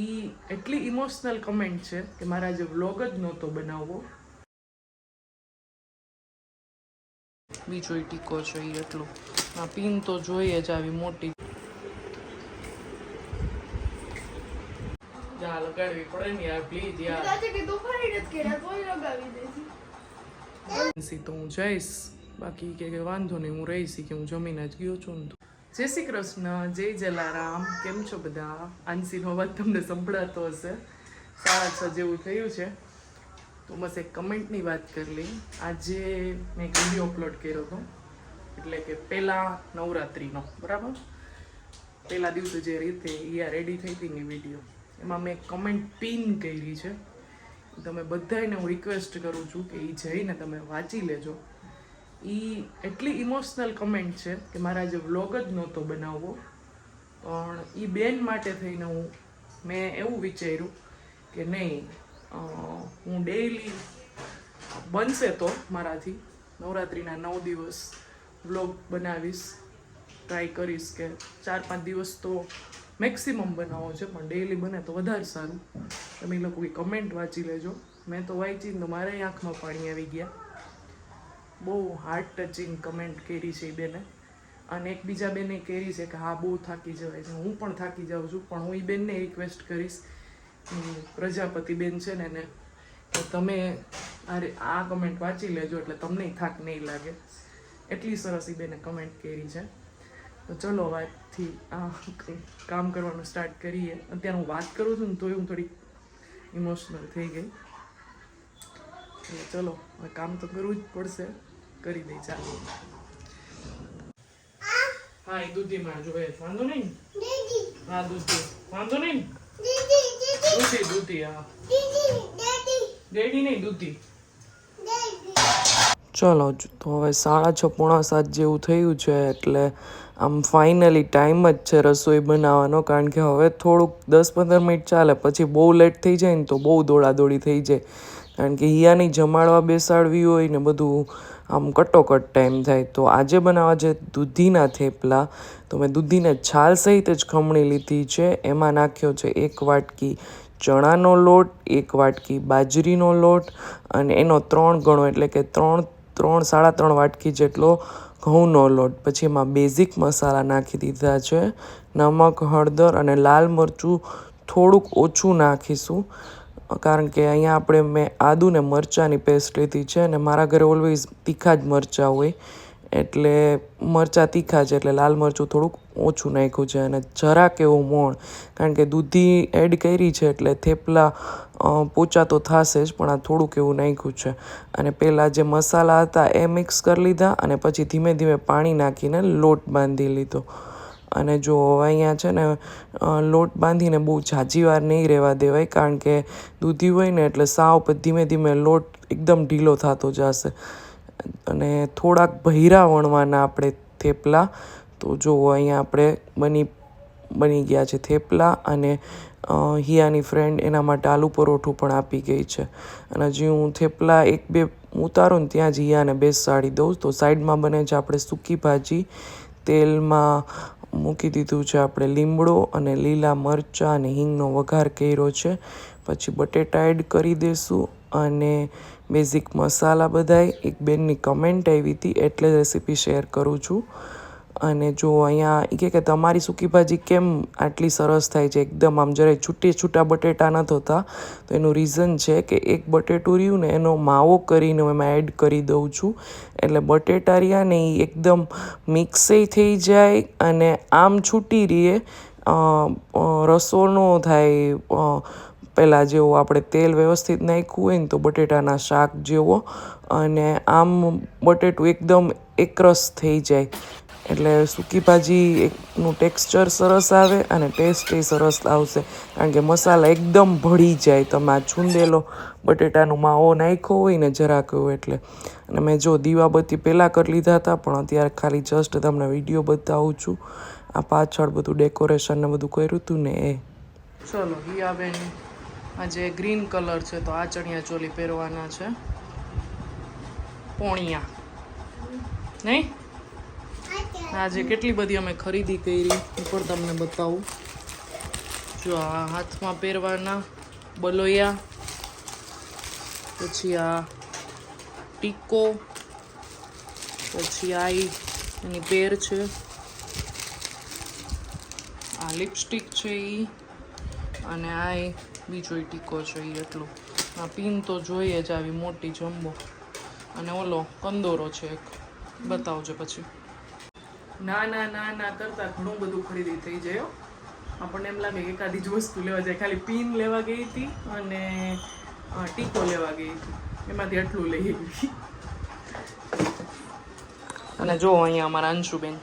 એ એટલી emotional comment છે કે મારા જે વ્લોગ જ નહોતો બનાવવો. બીજો ટીકો છે એ એટલું. આ પીન તો જોઈએ જ આવી મોટી. જા લગાડવી પડે ને યાર પ્લીઝ યાર. આજે કીધું ફરી નથી કર્યા તોય લગાવી તો હું જઈશ. બાકી કે કે વાંધો નહીં હું રહીશ કે હું જમીને જ ગયો છું ને તો. જય શ્રી કૃષ્ણ, જય જલારામ. કેમ છો બધા? આંસીનો અવાજ તમને સંભળાતો હશે. સાડા છ જેવું થયું છે. તો બસ એક કમેન્ટની વાત કરી લઈ. આજે મેં એક વીડિયો અપલોડ કર્યો હતો. એટલે કે પહેલાં નવરાત્રિનો, બરાબર? પહેલા દિવસે જે રીતે ઈયા રેડી થઈ હતી ને વીડિયો. એમાં મેં કમેન્ટ પિન કરી છે. તમે બધાને હું રિક્વેસ્ટ કરું છું કે એ જઈને તમે વાંચી લેજો. એ એટલી ઇમોશનલ કમેન્ટ છે કે મારા જે વ્લોગ જ નહોતો બનાવવો. પણ એ બેન માટે થઈને હું, મેં એવું વિચાર્યું કે નહીં હું ડેઈલી બનશે તો મારાથી. નવરાત્રિના નવ દિવસ વ્લોગ બનાવીશ ટ્રાય કરીશ કે ચાર પાંચ દિવસ તો મેક્સિમમ બનાવો છે, પણ ડેઈલી બને તો વધારે સારું. તમે લોકો કમેન્ટ વાંચી લેજો. મેં તો વાંચી તો મારે આંખમાં પાણી આવી ગયા. બહુ હાર્ટ ટચિંગ કમેન્ટ કરી છે એ બેને. અને એકબીજા બેને કરી છે કે હા, બહુ થાકી જવાય છે. હું પણ થાકી જાઉં છું, પણ હું એ બેનને રિક્વેસ્ટ કરીશ. પ્રજાપતિ બેન છે ને એને. કે તમે આ આ કમેન્ટ વાંચી લેજો, એટલે તમને થાક નહીં લાગે. એટલી સરસ એ બેને કમેન્ટ કરી છે. તો ચલો વાતથી આ કામ કરવાનું સ્ટાર્ટ કરીએ. અત્યારે હું વાત કરું છું ને તોય હું થોડી ઇમોશનલ થઈ ગઈ. એટલે ચલો, હવે કામ તો કરવું જ પડશે. કરી દઈ ચાલો. હા એ દૂધી માં જોઈએ વાંધો નહીં? હા દૂધી. વાંધો નહીં? દૂધી દૂધી હા ડેડી નહીં દૂધી. ચલો તો હવે સાડા છ પોણા સાત જેવું થયું છે એટલે આમ ફાઇનલી ટાઈમ જ છે રસોઈ બનાવવાનો કારણ કે હવે થોડુંક દસ પંદર મિનિટ ચાલે પછી બહુ લેટ થઈ જાય ને તો બહુ દોડાદોડી થઈ જાય. કારણ કે હિયાની જમાડવા બેસાડવી હોય ને બધું આમ કટોકટ ટાઈમ થાય તો આજે બનાવવા છે દૂધીના થેપલા, તો મેં દૂધીને છાલ સહિત જ ખમણી લીધી છે. એમાં નાખ્યો છે એક વાટકી ચણાનો લોટ, એક વાટકી બાજરીનો લોટ અને એનો ત્રણ ગણો એટલે કે ત્રણ ત્રણ, સાડા ત્રણ વાટકી જેટલો ઘઉંનો લોટ. પછી એમાં બેઝિક મસાલા નાખી દીધા છે. નમક, હળદર અને લાલ મરચું થોડુંક ઓછું નાખીશું. કારણ કે અહીંયા આપણે મેં આદુ ને મરચાંની પેસ્ટ લીધી છે અને મારા ઘરે ઓલવેઝ તીખા જ મરચાં હોય. એટલે મરચાં તીખા છે એટલે લાલ મરચું થોડુંક ઓછું નાખ્યું છે અને જરાક એવું મોણ. કારણ કે દૂધી એડ કરી છે એટલે થેપલા પોચા તો થશે જ, પણ આ થોડુંક એવું નાખ્યું છે. અને પહેલાં જે મસાલા હતા એ મિક્સ કરી લીધા અને પછી ધીમે ધીમે પાણી નાખીને લોટ બાંધી લીધો. અને જો અહીંયા છે ને લોટ બાંધીને બહુ ઝાજી વાર નહીં રહેવા દેવાય, કારણ કે દૂધી હોય ને એટલે સાવ પર ધીમે ધીમે લોટ એકદમ ઢીલો થતો જશે. અને થોડાક ભૈરા વણવાના આપણે થેપલા, તો જો અહીંયા આપણે બની બની ગયા છે થેપલા અને હિયાની ફ્રેન્ડ એના માટે આલુ પરોઠું પણ આપી ગઈ છે. અને હજી હું થેપલા એક બે ઉતારું ને ત્યાં જ હિયાને બેસાડી દઉં, તો સાઈડમાં બને છે આપણે સૂકી ભાજી, તેલમાં મૂકી દીધું છે. આપણે લીમડો અને લીલા મરચાં અને હિંગનો વઘાર કર્યો છે. પછી બટેટા એડ કરી દઈશું અને બેઝિક મસાલા બધાય. એક બેનની કમેન્ટ આવી હતી, એટલે રેસીપી શેર કરું છું. અને જો અહીંયા એ કહે કે તમારી સૂકી ભાજી કેમ આટલી સરસ થાય છે? એકદમ આમ જરાય છૂટી છૂટા બટેટા ન થતા. તો એનું રીઝન છે કે એક બટેટું રહ્યું ને એનો માવો કરીને હું એમાં એડ કરી દઉં છું. એટલે બટેટા રહ્યા ને એ એકદમ મિક્સેય થઈ જાય અને આમ છૂટી રહીએ. રસો ન થાય પહેલાં જેવો આપણે તેલ વ્યવસ્થિત નાખ્યું હોય ને તો બટેટાના શાક જેવો. અને આમ બટેટું એકદમ એકરસ થઈ જાય. એટલે સૂકી ભાજી એકનું ટેક્સચર સરસ આવે અને ટેસ્ટ એ સરસ આવશે. કારણ કે મસાલા એકદમ ભળી જાય. તમે આ છૂંદેલો બટેટાનો માવો નાખ્યો હોય ને જરાક એટલે. અને મેં જો દીવાબત્તી પહેલાં કરી લીધા હતા, પણ અત્યારે ખાલી જસ્ટ તમને વીડિયો બતાવું છું. આ પાછળ બધું ડેકોરેશન ને બધું કર્યું હતું ને એ. ચલો હિયાબેન આજે ગ્રીન કલર છે, તો આ ચણિયા ચોલી પહેરવાના છે. પોણિયા. નહીં? આજે કેટલી બધી અમે ખરીદી કરી ઉપર તમને બતાવું. જો આ હાથમાં પહેરવાના બલોયા, પછી આ ટીકો, પછી આ એની પેર છે. આ લિપસ્ટિક છે એ અને આ એ બીજો ટીકો છે એ એટલું. આ પિન તો જોઈએ જ આવી મોટી જમ્બો. અને ઓલો કંદોરો છે એક. બતાવજો પછી. ના ના ના ના કરતા ઘણું બધું ખરીદી થઈ જાય. આપણને એમ લાગે કે એકાદી જ વસ્તુ લેવા જાય. ખાલી પીન લેવા ગઈ હતી અને ટીકો લેવા ગઈ હતી. એમાંથી એટલું લઈ ગઈ અને જો અહીંયા અમારા અંશુબેન.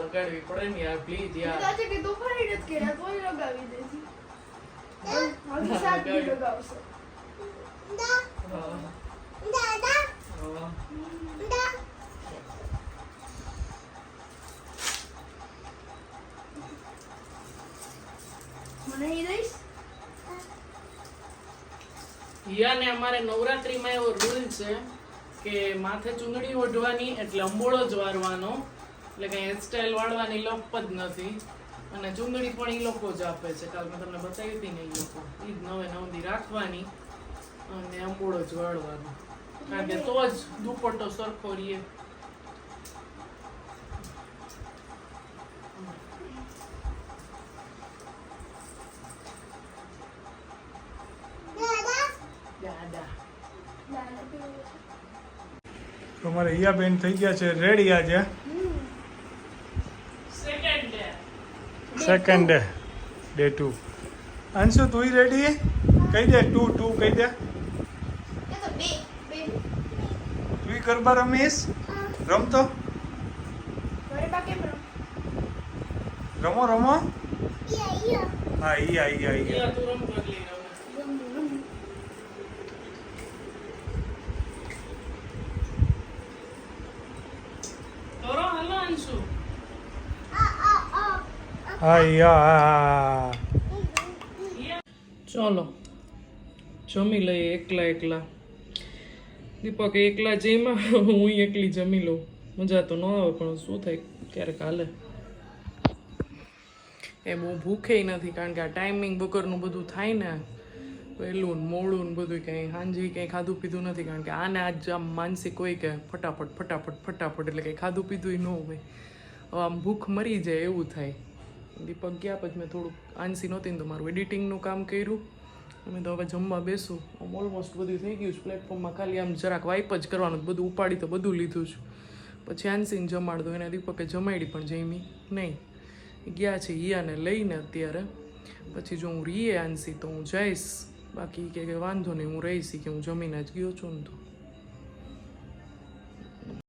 લગાડવી પડે ને યાર પ્લીઝ યાર. આજે કે દુપારી નથી કર્યા તોય લગાવી દે હિયાને અમારે નવરાત્રીમાં એવો રૂલ છે કે માથે ચૂંદડી ઓઢવાની એટલે અંબોળો જ વારવાનો. એટલે કઈ હેરસ્ટાઈલ વાળવાની લપ જ નથી. અને ચુંદડી પણ એ લોકો જ આપે છે. કાલ મેં તમને બતાવી હતી ને એ લોકો. એ જ નવે નવદી રાખવાની અને અંબોળો જ વાળવાનો. કારણ કે તો જ દુપટ્ટો સરખો રહીએ અમારે હિયા બેન થઈ ગયા છે રેડી આજે second day second day day two Anshu તું રેડી કહી દે ટુ ટુ કહી દે. તો બે બે. તું ગરબા રમીશ રમતો? ઘરે બા કેમ રમ. રમો રમો. હા ઈ આઈ ગયા આઈ ગયા હિયા તું રમ પગલી રમ કરો હાલો અંશુ હા ચલો, જમી લઈએ એકલા એકલા. દીપક એકલા જઈમાં, હું એકલી જમી લઉં. મજા તો ન આવે, પણ શું થાય ક્યારેક હાલે. એ બહુ ભૂખે નથી, કારણ કે આ ટાઈમિંગ બકરનું બધું થાય ને વહેલું મોડું બધું કંઈ સાંજે કંઈ ખાધું પીધું નથી, કારણ કે આને આજ આમ માનસિક હોય કે ફટાફટ ફટાફટ ફટાફટ એટલે કંઈ ખાધું પીધું ન હોય. આમ ભૂખ મરી જાય એવું થાય. દીપક ગયા પછી મેં થોડુંક આંસી નહોતી ને તો મારું એડિટિંગનું કામ કર્યું. અમે તો હવે જમવા બેસું. આમ ઓલમોસ્ટ બધું થઈ ગયું છે. પ્લેટફોર્મમાં ખાલી આમ જરાક વાઇપ જ કરવાનું બધું ઉપાડી તો બધું લીધું છું. પછી આંસીને જમાડતો એને દીપકે જમાડી પણ જમી નહીં. ગયા છે ઈયાને લઈને અત્યારે. પછી જો હું રીએ આંસી તો હું જઈશ. બાકી કે વાંધો નહીં, હું રહીશ. કે હું જમીને જ ગયો છું ને તો.